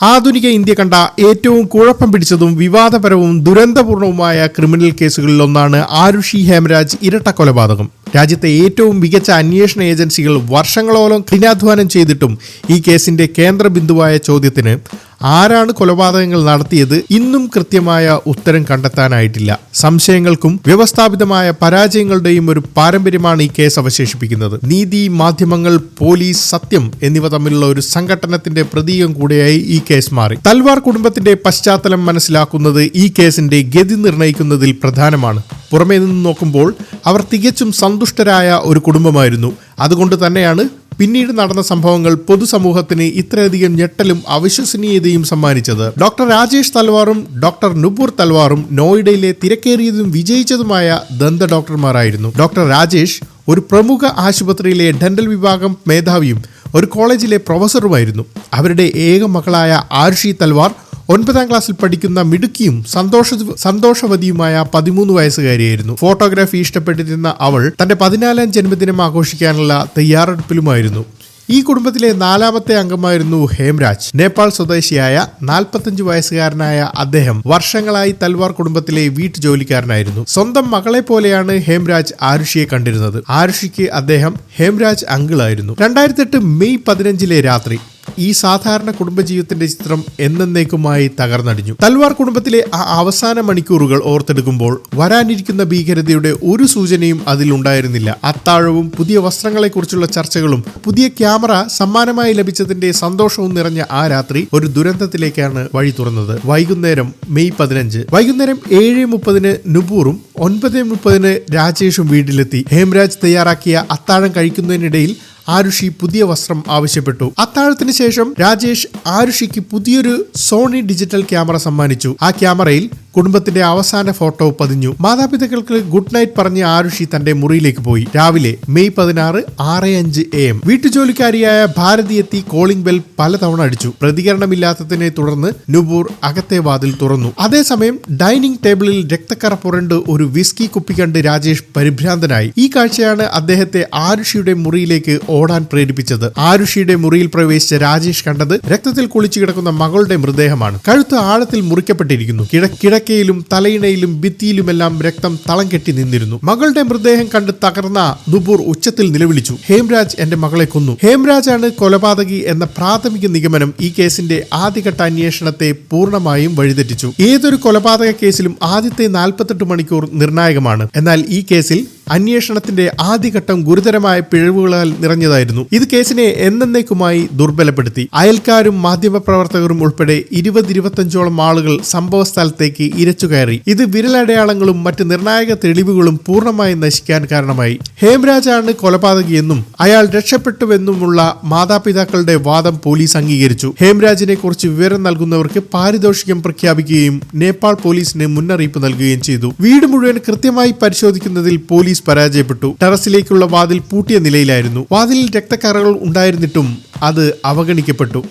ആധുനിക ഇന്ത്യ കണ്ട ഏറ്റവും കുഴപ്പം പിടിച്ചതും വിവാദപരവും ദുരന്തപൂർണവുമായ ക്രിമിനൽ കേസുകളിൽ ഒന്നാണ് ആരുഷി ഹേമരാജ് ഇരട്ട കൊലപാതകം രാജ്യത്തെ ഏറ്റവും മികച്ച അന്വേഷണ ഏജൻസികൾ വർഷങ്ങളോളം കഠിനാധ്വാനം ചെയ്തിട്ടും ഈ കേസിന്റെ കേന്ദ്ര ബിന്ദുവായ ചോദ്യത്തിന് ആരാണ് കൊലപാതകങ്ങൾ നടത്തിയത് ഇന്നും കൃത്യമായ ഉത്തരം കണ്ടെത്താനായിട്ടില്ല. സംശയങ്ങൾക്കും വ്യവസ്ഥാപിതമായ പരാജയങ്ങളുടെയും ഒരു പാരമ്പര്യമാണ് ഈ കേസ് അവശേഷിപ്പിക്കുന്നത്. നീതി മാധ്യമങ്ങൾ പോലീസ് സത്യം എന്നിവ തമ്മിലുള്ള ഒരു സംഘടനത്തിന്റെ പ്രതീകം കൂടെയായി ഈ കേസ് മാറി. തൽവാർ കുടുംബത്തിന്റെ പശ്ചാത്തലം മനസ്സിലാക്കുന്നത് ഈ കേസിന്റെ ഗതി നിർണയിക്കുന്നതിൽ പ്രധാനമാണ്. പുറമേ നിന്ന് നോക്കുമ്പോൾ അവർ തികച്ചും സന്തുഷ്ടരായ ഒരു കുടുംബമായിരുന്നു. അതുകൊണ്ട് തന്നെയാണ് പിന്നീട് നടന്ന സംഭവങ്ങൾ പൊതുസമൂഹത്തിന് ഇത്രയധികം ഞെട്ടലും അവിശ്വസനീയതയും സമ്മാനിച്ചത്. ഡോക്ടർ രാജേഷ് തൽവാറും ഡോക്ടർ നുബൂർ തൽവാറും നോയിഡയിലെ തിരക്കേറിയതും വിജയിച്ചതുമായ ദന്ത ഡോക്ടർമാരായിരുന്നു. ഡോക്ടർ രാജേഷ് ഒരു പ്രമുഖ ആശുപത്രിയിലെ ഡെന്റൽ വിഭാഗം മേധാവിയും ഒരു കോളേജിലെ പ്രൊഫസറുമായിരുന്നു. അവരുടെ ഏക മകളായ ആർഷി തൽവാർ ഒൻപതാം ക്ലാസ്സിൽ പഠിക്കുന്ന മിടുക്കിയും സന്തോഷ സന്തോഷവതിയുമായ പതിമൂന്ന് വയസ്സുകാരിയായിരുന്നു. ഫോട്ടോഗ്രാഫി ഇഷ്ടപ്പെട്ടിരുന്ന അവൾ തന്റെ പതിനാലാം ജന്മദിനം ആഘോഷിക്കാനുള്ള തയ്യാറെടുപ്പിലുമായിരുന്നു. ഈ കുടുംബത്തിലെ നാലാമത്തെ അംഗമായിരുന്നു ഹേംരാജ്. നേപ്പാൾ സ്വദേശിയായ നാൽപ്പത്തഞ്ച് വയസ്സുകാരനായ അദ്ദേഹം വർഷങ്ങളായി തൽവാർ കുടുംബത്തിലെ വീട്ടുജോലിക്കാരനായിരുന്നു. സ്വന്തം മകളെ പോലെയാണ് ഹേംരാജ് ആരുഷിയെ കണ്ടിരുന്നത്. ആരുഷിക്ക് അദ്ദേഹം ഹേംരാജ് അങ്കിളായിരുന്നു. രണ്ടായിരത്തി എട്ട് മെയ് പതിനഞ്ചിലെ രാത്രി ഈ സാധാരണ കുടുംബജീവിതത്തിന്റെ ചിത്രം എന്നേക്കുമായി തകർന്നടിഞ്ഞു. തൽവാർ കുടുംബത്തിലെ ആ അവസാന മണിക്കൂറുകൾ ഓർത്തെടുക്കുമ്പോൾ വരാനിരിക്കുന്ന ഭീകരതയുടെ ഒരു സൂചനയും അതിൽ ഉണ്ടായിരുന്നില്ല. അത്താഴവും പുതിയ വസ്ത്രങ്ങളെക്കുറിച്ചുള്ള ചർച്ചകളും പുതിയ ക്യാമറ സമ്മാനമായി ലഭിച്ചതിന്റെ സന്തോഷവും നിറഞ്ഞ ആ രാത്രി ഒരു ദുരന്തത്തിലേക്കാണ് വഴി തുറന്നത്. വൈകുന്നേരം മെയ് പതിനഞ്ച്. വൈകുന്നേരം ഏഴ് മുപ്പതിന് നുപൂറും ഒൻപത് മുപ്പതിന് രാജേഷും വീട്ടിലെത്തി. ഹേംരാജ് തയ്യാറാക്കിയ അത്താഴം കഴിക്കുന്നതിനിടയിൽ ആരുഷി പുതിയ വസ്ത്രം ആവശ്യപ്പെട്ടു. അത്താഴത്തിന് ശേഷം രാജേഷ് ആരുഷിക്ക് പുതിയൊരു സോണി ഡിജിറ്റൽ ക്യാമറ സമ്മാനിച്ചു. ആ ക്യാമറയിൽ കുടുംബത്തിന്റെ അവസാന ഫോട്ടോ പതിഞ്ഞു. മാതാപിതാക്കൾക്ക് ഗുഡ് നൈറ്റ് പറഞ്ഞ് ആരുഷി തന്റെ മുറിയിലേക്ക് പോയി. രാവിലെ മെയ് പതിനാറ് ആറ് അഞ്ച് എ എം വീട്ടുജോലിക്കാരിയായ ഭാരതി എത്തി കോളിംഗ് ബെൽ പലതവണ അടിച്ചു. പ്രതികരണമില്ലാത്തതിനെ തുടർന്ന് നുബൂർ അകത്തെ വാതിൽ തുറന്നു. അതേസമയം ഡൈനിങ് ടേബിളിൽ രക്തക്കറ പുരണ്ട് ഒരു വിസ്കി കുപ്പി കണ്ട് രാജേഷ് പരിഭ്രാന്തനായി. ഈ കാഴ്ചയാണ് അദ്ദേഹത്തെ ആരുഷിയുടെ മുറിയിലേക്ക് ഓടാൻ പ്രേരിപ്പിച്ചത്. ആരുഷിയുടെ മുറിയിൽ പ്രവേശിച്ച രാജേഷ് കണ്ടത് രക്തത്തിൽ കുളിച്ചു കിടക്കുന്ന മകളുടെ മൃതദേഹമാണ്. കഴുത്ത് ആഴത്തിൽ മുറിക്കപ്പെട്ടിരിക്കുന്നു. കിട കിടക്കയിലും തലയിണയിലും ഭിത്തിയിലുമെല്ലാം രക്തം തളം കെട്ടി നിന്നിരുന്നു. മകളുടെ മൃതദേഹം കണ്ട് തകർന്ന ദുബൂർ ഉച്ചത്തിൽ നിലവിളിച്ചു. ഹേംരാജ് എന്റെ മകളെ കൊന്നു. ഹേംരാജാണ് കൊലപാതകി എന്ന പ്രാഥമിക നിഗമനം ഈ കേസിന്റെ ആദ്യഘട്ട അന്വേഷണത്തെ പൂർണമായും വഴിതെറ്റിച്ചു. ഏതൊരു കൊലപാതക കേസിലും ആദ്യത്തെ നാൽപ്പത്തെട്ട് മണിക്കൂർ നിർണായകമാണ്. എന്നാൽ ഈ കേസിൽ അന്വേഷണത്തിന്റെ ആദ്യഘട്ടം ഗുരുതരമായ പിഴവുകളാൽ നിറഞ്ഞതായിരുന്നു. ഇത് കേസിനെ എന്നേക്കുമായി ദുർബലപ്പെടുത്തി. അയൽക്കാരും മാധ്യമപ്രവർത്തകരും ഉൾപ്പെടെ ഇരുപത് ഇരുപത്തഞ്ചോളം ആളുകൾ സംഭവ സ്ഥലത്തേക്ക് ഇരച്ചുകയറി ഇത് വിരലടയാളങ്ങളും മറ്റ് നിർണായക തെളിവുകളും പൂർണമായി നശിക്കാൻ കാരണമായി. ഹേംരാജാണ് കൊലപാതകിയെന്നും അയാൾ രക്ഷപ്പെട്ടുവെന്നുമുള്ള മാതാപിതാക്കളുടെ വാദം പോലീസ് അംഗീകരിച്ചു. ഹേംരാജിനെ കുറിച്ച് വിവരം നൽകുന്നവർക്ക് പാരിതോഷികം പ്രഖ്യാപിക്കുകയും നേപ്പാൾ പോലീസിന് മുന്നറിയിപ്പ് നൽകുകയും ചെയ്തു. വീട് മുഴുവൻ കൃത്യമായി പരിശോധിക്കുന്നതിൽ പോലീസ് പരാജയപ്പെട്ടു. ടെറസിലേക്കുള്ള വാതിൽ പൂട്ടിയ നിലയിലായിരുന്നു. വാതിലിൽ രക്തക്കറകൾ ഉണ്ടായിരുന്നിട്ടും അത് അവഗണിക്കപ്പെട്ടു.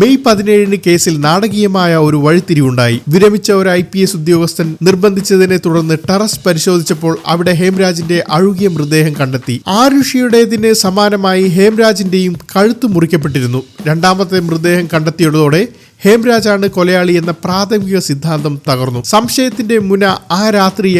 മെയ് പതിനേഴിന് കേസിൽ നാടകീയമായ ഒരു വഴിത്തിരിവുണ്ടായി. വിരമിച്ച ഒരു ഐ പി എസ് ഉദ്യോഗസ്ഥൻ നിർബന്ധിച്ചതിനെ തുടർന്ന് ടെറസ് പരിശോധിച്ചപ്പോൾ അവിടെ ഹേംരാജിന്റെ അഴുകിയ മൃതദേഹം കണ്ടെത്തി. ആരുഷിയുടേതിന് സമാനമായി ഹേംരാജിന്റെയും കഴുത്ത് മുറിക്കപ്പെട്ടിരുന്നു. രണ്ടാമത്തെ മൃതദേഹം കണ്ടെത്തിയതോടെ ഹേംരാജാണ് കൊലയാളി എന്ന പ്രാഥമിക സിദ്ധാന്തം തകർന്നു. സംശയത്തിന്റെ മുന ആ രാത്രി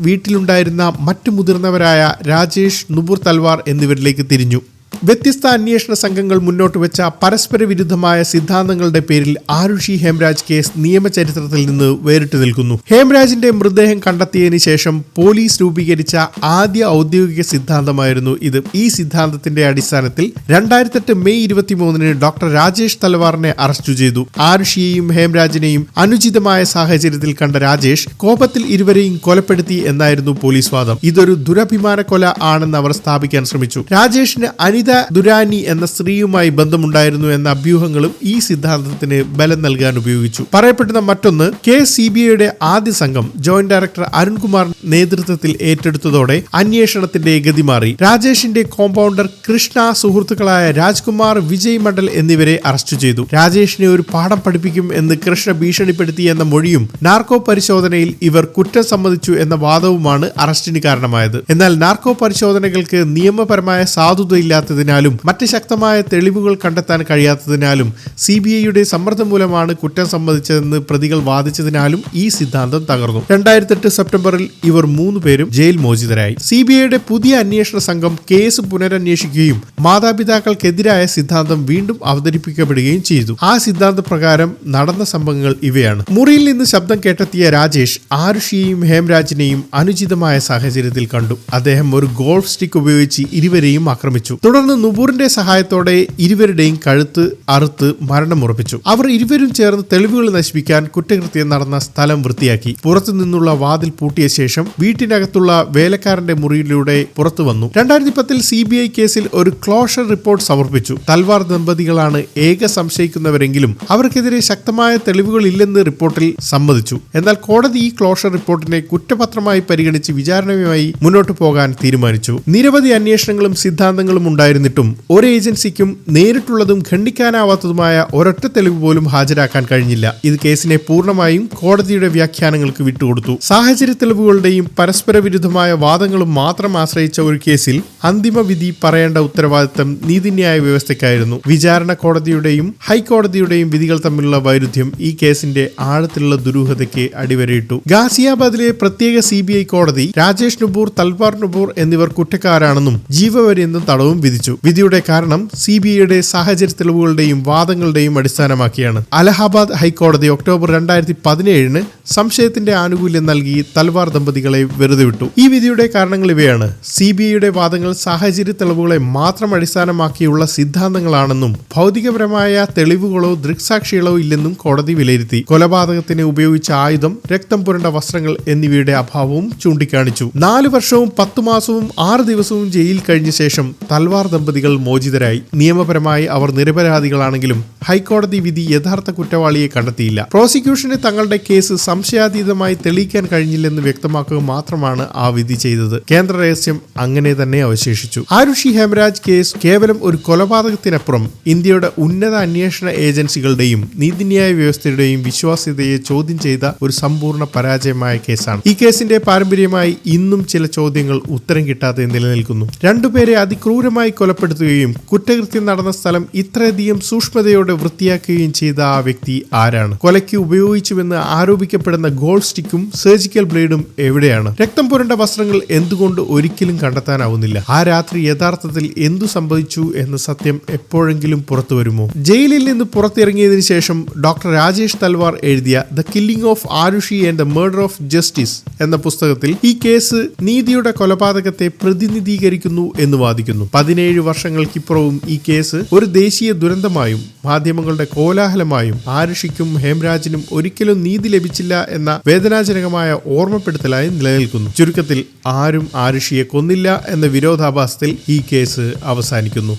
വീട്ടിലുണ്ടായിരുന്ന മറ്റു മുതിർന്നവരായ രാജേഷ് നുപുർ തൽവാർ എന്നിവരിലേക്ക് തിരിഞ്ഞു. വ്യത്യസ്ത അന്വേഷണ സംഘങ്ങൾ മുന്നോട്ട് വെച്ച പരസ്പര വിരുദ്ധമായ സിദ്ധാന്തങ്ങളുടെ പേരിൽ ആരുഷി ഹേംരാജ് കേസ് നിയമചരിത്രത്തിൽ നിന്ന് വേറിട്ട് നിൽക്കുന്നു. ഹേംരാജിന്റെ മൃതദേഹം കണ്ടെത്തിയതിനു ശേഷം പോലീസ് രൂപീകരിച്ച ആദ്യ ഔദ്യോഗിക സിദ്ധാന്തമായിരുന്നു ഇത്. ഈ സിദ്ധാന്തത്തിന്റെ അടിസ്ഥാനത്തിൽ രണ്ടായിരത്തെട്ട് മെയ് ഇരുപത്തിമൂന്നിന് ഡോക്ടർ രാജേഷ് തലവാറിനെ അറസ്റ്റ് ചെയ്തു. ആരുഷിയെയും ഹേംരാജിനെയും അനുചിതമായ സാഹചര്യത്തിൽ കണ്ട രാജേഷ് കോപത്തിൽ ഇരുവരെയും കൊലപ്പെടുത്തി എന്നായിരുന്നു പോലീസ് വാദം. ഇതൊരു ദുരഭിമാന കൊല ആണെന്ന് അവർ സ്ഥാപിക്കാൻ ശ്രമിച്ചു. രാജേഷിന് അനിത ദുരാനി എന്ന സ്ത്രീയുമായി ബന്ധമുണ്ടായിരുന്നു എന്ന അഭ്യൂഹങ്ങളും ഈ സിദ്ധാന്തത്തിന് ബലം നൽകാൻ ഉപയോഗിച്ചു. പറയപ്പെടുന്ന മറ്റൊന്ന് കെ സി ബി ഐയുടെ ആദ്യ സംഘം ജോയിന്റ് ഡയറക്ടർ അരുൺകുമാർ നേതൃത്വത്തിൽ ഏറ്റെടുത്തതോടെ അന്വേഷണത്തിന്റെ ഗതി മാറി. രാജേഷിന്റെ കോമ്പൗണ്ടർ കൃഷ്ണ സുഹൃത്തുക്കളായ രാജ്കുമാർ വിജയ് മണ്ഡൽ എന്നിവരെ അറസ്റ്റ് ചെയ്തു. രാജേഷിനെ ഒരു പാഠം പഠിപ്പിക്കും എന്ന് കൃഷ്ണ ഭീഷണിപ്പെടുത്തി എന്ന മൊഴിയും നാർക്കോ പരിശോധനയിൽ ഇവർ കുറ്റം സമ്മതിച്ചു എന്ന വാദവുമാണ് അറസ്റ്റിന് കാരണമായത്. എന്നാൽ നാർക്കോ പരിശോധനകൾക്ക് നിയമപരമായ സാധുതയില്ലാത്ത കഴിയാത്തതിനാലും മറ്റ് ശക്തമായ തെളിവുകൾ കണ്ടെത്താൻ കഴിയാത്തതിനാലും സി ബി ഐയുടെ സമ്മർദ്ദം മൂലമാണ് കുറ്റം സമ്മതിച്ചതെന്ന് പ്രതികൾ വാദിച്ചതിനാലും ഈ സിദ്ധാന്തം തകർന്നു. രണ്ടായിരത്തി എട്ട് സെപ്റ്റംബറിൽ ഇവർ മൂന്ന് പേരും ജയിൽ മോചിതരായി. സി ബി ഐയുടെ പുതിയ അന്വേഷണ സംഘം കേസ് പുനരന്വേഷിക്കുകയും മാതാപിതാക്കൾക്കെതിരായ സിദ്ധാന്തം വീണ്ടും അവതരിപ്പിക്കപ്പെടുകയും ചെയ്തു. ആ സിദ്ധാന്ത പ്രകാരം നടന്ന സംഭവങ്ങൾ ഇവയാണ്. മുറിയിൽ നിന്ന് ശബ്ദം കേട്ടെത്തിയ രാജേഷ് ആരുഷിയെയും ഹേംരാജിനെയും അനുചിതമായ സാഹചര്യത്തിൽ കണ്ടു. അദ്ദേഹം ഒരു ഗോൾഫ് സ്റ്റിക്ക് ഉപയോഗിച്ച് ഇരുവരെയും ആക്രമിച്ചു. തുടർന്ന് നുപൂറിന്റെ സഹായത്തോടെ ഇരുവരുടെയും കഴുത്ത് അറുത്ത് മരണമുറപ്പിച്ചു അവർ ഇരുവരും ചേർന്ന് തെളിവുകൾ നശിപ്പിക്കാൻ കുറ്റകൃത്യം നടന്ന സ്ഥലം വൃത്തിയാക്കി. പുറത്തു നിന്നുള്ള വാതിൽ പൂട്ടിയ ശേഷം വീട്ടിനകത്തുള്ള വേലക്കാരന്റെ മുറിയിലൂടെ പുറത്തു വന്നു. രണ്ടായിരത്തി പത്തിൽ സി ബി ഐ കേസിൽ ഒരു ക്ലോഷർ റിപ്പോർട്ട് സമർപ്പിച്ചു. തൽവാർ ദമ്പതികളാണ് ഏക സംശയിക്കുന്നവരെങ്കിലും അവർക്കെതിരെ ശക്തമായ തെളിവുകളില്ലെന്ന് റിപ്പോർട്ടിൽ സമ്മതിച്ചു. എന്നാൽ കോടതി ഈ ക്ലോഷർ റിപ്പോർട്ടിനെ കുറ്റപത്രമായി പരിഗണിച്ച് വിചാരണയുമായി മുന്നോട്ട് പോകാൻ തീരുമാനിച്ചു. നിരവധി അന്വേഷണങ്ങളും സിദ്ധാന്തങ്ങളും ഉണ്ടായിരുന്നിട്ടും ഒരു ഏജൻസിക്കും നേരിട്ടുള്ളതും ഖണ്ഡിക്കാനാവാത്തതുമായ ഒരൊറ്റ തെളിവ് പോലും ഹാജരാക്കാൻ കഴിഞ്ഞില്ല. ഇത് കേസിനെ പൂർണമായും കോടതിയുടെ വ്യാഖ്യാനങ്ങൾക്ക് വിട്ടുകൊടുത്തു. സാഹചര്യ തെളിവുകളുടെയും പരസ്പര വിരുദ്ധമായ വാദങ്ങളും മാത്രം ആശ്രയിച്ച ഒരു കേസിൽ അന്തിമ വിധി പറയേണ്ട ഉത്തരവാദിത്തം നീതിന്യായ വ്യവസ്ഥയ്ക്കായിരുന്നു. വിചാരണ കോടതിയുടെയും ഹൈക്കോടതിയുടെയും വിധികൾ തമ്മിലുള്ള വൈരുദ്ധ്യം ഈ കേസിന്റെ ആഴത്തിലുള്ള ദുരൂഹതയ്ക്ക് അടിവരയിട്ടു. ഗാസിയാബാദിലെ പ്രത്യേക സി കോടതി രാജേഷ് നുപൂർ തൽവാർ നുപൂർ എന്നിവർ കുറ്റക്കാരാണെന്നും ജീവപര്യന്തം തടവും വിധിച്ചു. വിധിയുടെ കാരണം സി ബി ഐയുടെ സാഹചര്യ തെളിവുകളുടെയും വാദങ്ങളുടെയും അടിസ്ഥാനമാക്കിയാണ്. അലഹാബാദ് ഹൈക്കോടതി ഒക്ടോബർ രണ്ടായിരത്തി പതിനേഴിന് സംശയത്തിന്റെ ആനുകൂല്യം നൽകി തൽവാർ ദമ്പതികളെ വെറുതെ വിട്ടു. ഈ വിധിയുടെ കാരണങ്ങൾ ഇവയാണ്. സി ബി ഐയുടെ വാദങ്ങൾ സാഹചര്യ തെളിവുകളെ മാത്രം അടിസ്ഥാനമാക്കിയുള്ള സിദ്ധാന്തങ്ങളാണെന്നും ഭൗതികപരമായ തെളിവുകളോ ദൃക്സാക്ഷികളോ ഇല്ലെന്നും കോടതി വിലയിരുത്തി. കൊലപാതകത്തിന് ഉപയോഗിച്ച ആയുധം രക്തം പുരണ്ട വസ്ത്രങ്ങൾ എന്നിവയുടെ അഭാവവും ചൂണ്ടിക്കാണിച്ചു. നാല് വർഷവും പത്തു മാസവും ആറ് ദിവസവും ജയിലിൽ കഴിഞ്ഞ ശേഷം തൽവാർ ദമ്പതികൾ മോചിതരായി. നിയമപരമായി അവർ നിരപരാധികളാണെങ്കിലും ഹൈക്കോടതി വിധി യഥാർത്ഥ കുറ്റവാളിയെ കണ്ടെത്തിയില്ല. പ്രോസിക്യൂഷന് തങ്ങളുടെ കേസ് സംശയാതീതമായി തെളിയിക്കാൻ കഴിഞ്ഞില്ലെന്ന് വ്യക്തമാക്കുക മാത്രമാണ് ആ വിധി ചെയ്തത്. കേന്ദ്ര രഹസ്യം അങ്ങനെ തന്നെ അവശേഷിച്ചു. ആരുഷി ഹേമരാജ് കേസ് കേവലം ഒരു കൊലപാതകത്തിനപ്പുറം ഇന്ത്യയുടെ ഉന്നത അന്വേഷണ ഏജൻസികളുടെയും നീതിന്യായ വ്യവസ്ഥയുടെയും വിശ്വാസ്യതയെ ചോദ്യം ചെയ്ത ഒരു സമ്പൂർണ പരാജയമായ കേസാണ്. ഈ കേസിന്റെ പാരമ്പര്യമായി ഇന്നും ചില ചോദ്യങ്ങൾ ഉത്തരം കിട്ടാതെ നിലനിൽക്കുന്നു. രണ്ടുപേരെ അതിക്രൂരമായി കൊലപ്പെടുത്തുകയും കുറ്റകൃത്യം നടന്ന സ്ഥലം ഇത്രയധികം സൂക്ഷ്മതയോടെ വൃത്തിയാക്കുകയും ചെയ്ത ആ വ്യക്തി ആരാണ്? കൊലയ്ക്ക് ഉപയോഗിച്ചുവെന്ന് ആരോപിക്കപ്പെടുന്ന ഗോൾഡ് സ്റ്റിക്കും സർജിക്കൽ ബ്ലേഡും എവിടെയാണ്? രക്തം പുരണ്ട വസ്ത്രങ്ങൾ എന്തുകൊണ്ട് ഒരിക്കലും കണ്ടെത്താനാവുന്നില്ല? ആ രാത്രി യഥാർത്ഥത്തിൽ എന്തു സംഭവിച്ചു എന്ന സത്യം എപ്പോഴെങ്കിലും പുറത്തു വരുമോ? ജയിലിൽ നിന്ന് പുറത്തിറങ്ങിയതിനു ശേഷം ഡോക്ടർ രാജേഷ് തൽവാർ എഴുതിയ the killing of Aarushi and the murder of justice എന്ന പുസ്തകത്തിൽ ഈ കേസ് നീതിയുടെ കൊലപാതകത്തെ പ്രതിനിധീകരിക്കുന്നു എന്ന് വാദിക്കുന്നു. പതിനേഴ് വർഷങ്ങൾക്കിപ്പുറവും ഈ കേസ് ഒരു ദേശീയ ദുരന്തമായും മാധ്യമങ്ങളുടെ കോലാഹലമായും ആരുഷിക്കും ഹേംരാജിനും ഒരിക്കലും നീതി ലഭിച്ചില്ല എന്ന വേദനാജനകമായ ഓർമ്മപ്പെടുത്തലായി നിലനിൽക്കുന്നു. ചുരുക്കത്തിൽ ആരും ആരുഷിയെ കൊന്നില്ല എന്ന വിരോധാഭാസത്തിൽ ഈ കേസ് അവസാനിക്കുന്നു.